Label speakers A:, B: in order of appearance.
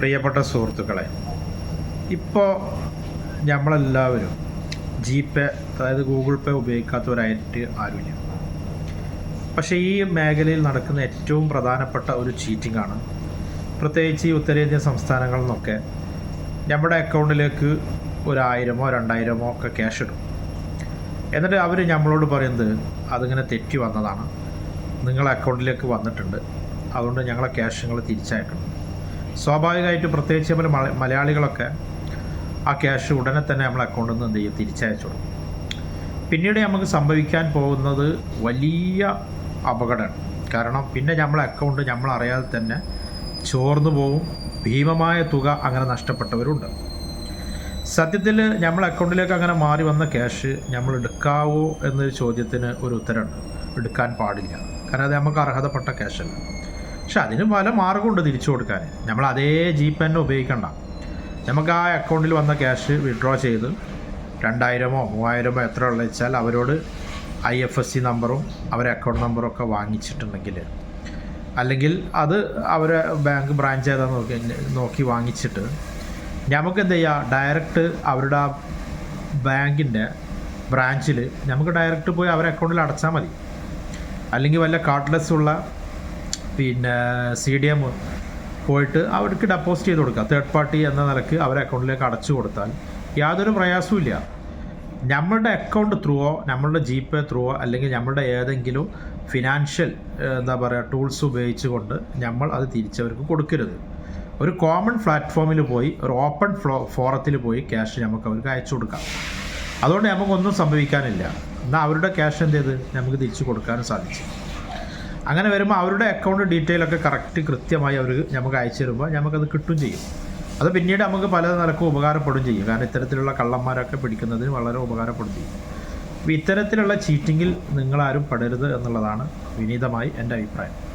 A: പ്രിയപ്പെട്ട സുഹൃത്തുക്കളെ ഇപ്പോൾ നമ്മളെല്ലാവരും ജി പേ അതായത് ഗൂഗിൾ പേ ഉപയോഗിക്കാത്തവരായിട്ട് ആരുമില്ല. പക്ഷേ ഈ മേഖലയിൽ നടക്കുന്ന ഏറ്റവും പ്രധാനപ്പെട്ട ഒരു ചീറ്റിംഗ് ആണ് പ്രത്യേകിച്ച് ഈ ഉത്തരേന്ത്യൻ സംസ്ഥാനങ്ങളിൽ നിന്നൊക്കെ നമ്മുടെ അക്കൗണ്ടിലേക്ക് ഒരായിരമോ രണ്ടായിരമോ ഒക്കെ ക്യാഷ് ഇടും. എന്നിട്ട് അവർ നമ്മളോട് പറയുന്നത് അതിങ്ങനെ തെറ്റി വന്നതാണ്. നിങ്ങളെ അക്കൗണ്ടിലേക്ക് വന്നിട്ടുണ്ട്. അതുകൊണ്ട് ഞങ്ങളെ ക്യാഷ് നിങ്ങൾ തിരിച്ചയക്കണം. സ്വാഭാവികമായിട്ട് പ്രത്യേകിച്ച് നമ്മൾ മല- മലയാളികളൊക്കെ ആ ക്യാഷ് ഉടനെ തന്നെ നമ്മളെ അക്കൗണ്ടിൽ നിന്ന് എന്ത് ചെയ്യും? തിരിച്ചയച്ചു കൊടുക്കും. പിന്നീട് നമുക്ക് സംഭവിക്കാൻ പോകുന്നത് വലിയ അപകടമാണ്. കാരണം പിന്നെ നമ്മളെ അക്കൗണ്ട് നമ്മൾ അറിയാതെ തന്നെ ചോർന്നു പോവും. ഭീമമായ തുക അങ്ങനെ നഷ്ടപ്പെട്ടവരുണ്ട്. സത്യത്തിൽ നമ്മൾ അക്കൗണ്ടിലേക്ക് അങ്ങനെ മാറി വന്ന ക്യാഷ് നമ്മൾ എടുക്കാവോ എന്നൊരു ചോദ്യത്തിന് ഒരു ഉത്തരമുണ്ട്. എടുക്കാൻ പാടില്ല. കാരണം അത് നമുക്ക് അർഹതപ്പെട്ട ക്യാഷല്ല പക്ഷെ അതിന് പല മാർഗമുണ്ട് തിരിച്ചു കൊടുക്കാൻ. നമ്മൾ അതേ ജി പേ തന്നെ ഉപയോഗിക്കണ്ട. നമുക്ക് ആ അക്കൗണ്ടിൽ വന്ന ക്യാഷ് വിഡ്രോ ചെയ്ത് രണ്ടായിരമോ മൂവായിരമോ എത്ര ഉള്ള വെച്ചാൽ അവരോട് ഐ എഫ് എസ് സി നമ്പറും അവരെ അക്കൗണ്ട് നമ്പറും ഒക്കെ വാങ്ങിച്ചിട്ടുണ്ടെങ്കിൽ. അല്ലെങ്കിൽ അത് അവരെ ബാങ്ക് ബ്രാഞ്ച് ഏതാ നോക്കി നോക്കി വാങ്ങിച്ചിട്ട് നമുക്ക് എന്ത് ചെയ്യുക ഡയറക്റ്റ് അവരുടെ ആ ബാങ്കിന്റെ ബ്രാഞ്ചിൽ നമുക്ക് ഡയറക്റ്റ് പോയി അവരെ അക്കൗണ്ടിൽ അടച്ചാൽ മതി. അല്ലെങ്കിൽ വല്ല കാർഡ്ലെസ് ഉള്ള പിന്നെ സി ഡി എം പോയിട്ട് അവർക്ക് ഡെപ്പോസിറ്റ് ചെയ്ത് കൊടുക്കുക തേർഡ് പാർട്ടി എന്ന നിലയ്ക്ക് അവരെ അക്കൗണ്ടിലേക്ക് അടച്ചു കൊടുത്താൽ യാതൊരു പ്രയാസവും ഇല്ല. നമ്മളുടെ അക്കൗണ്ട് ത്രൂവോ നമ്മളുടെ ജി പേ ത്രൂവോ അല്ലെങ്കിൽ നമ്മളുടെ ഏതെങ്കിലും ഫിനാൻഷ്യൽ എന്താ പറയുക ടൂൾസ് ഉപയോഗിച്ചുകൊണ്ട് നമ്മൾ അത് തിരിച്ചവർക്ക് കൊടുക്കരുത്. ഒരു കോമൺ പ്ലാറ്റ്ഫോമിൽ പോയി ഒരു ഓപ്പൺ ഫ്ലോ ഫോറത്തിൽ പോയി ക്യാഷ് നമുക്ക് അവർക്ക് അയച്ചു കൊടുക്കാം. അതുകൊണ്ട് നമുക്കൊന്നും സംഭവിക്കാനില്ല. എന്നാൽ അവരുടെ ക്യാഷ് എന്ത് ചെയ്ത്? നമുക്ക് തിരിച്ചു കൊടുക്കാനും സാധിച്ചു. അങ്ങനെ വരുമ്പോൾ അവരുടെ അക്കൗണ്ട് ഡീറ്റെയിൽ ഒക്കെ കറക്റ്റ് കൃത്യമായി അവർ നമുക്ക് അയച്ചു തരുമ്പോൾ നമുക്കത് കിട്ടും ചെയ്യും. അത് പിന്നീട് നമുക്ക് പല നിലക്കും ഉപകാരപ്പെടും ചെയ്യും. കാരണം ഇത്തരത്തിലുള്ള കള്ളന്മാരൊക്കെ പിടിക്കുന്നതിന് വളരെ ഉപകാരപ്പെടും ചെയ്യും. അപ്പോൾ ഇത്തരത്തിലുള്ള ചീറ്റിങ്ങിൽ നിങ്ങളാരും പെടരുത് എന്നുള്ളതാണ് വിനീതമായി എന്റെ അഭിപ്രായം.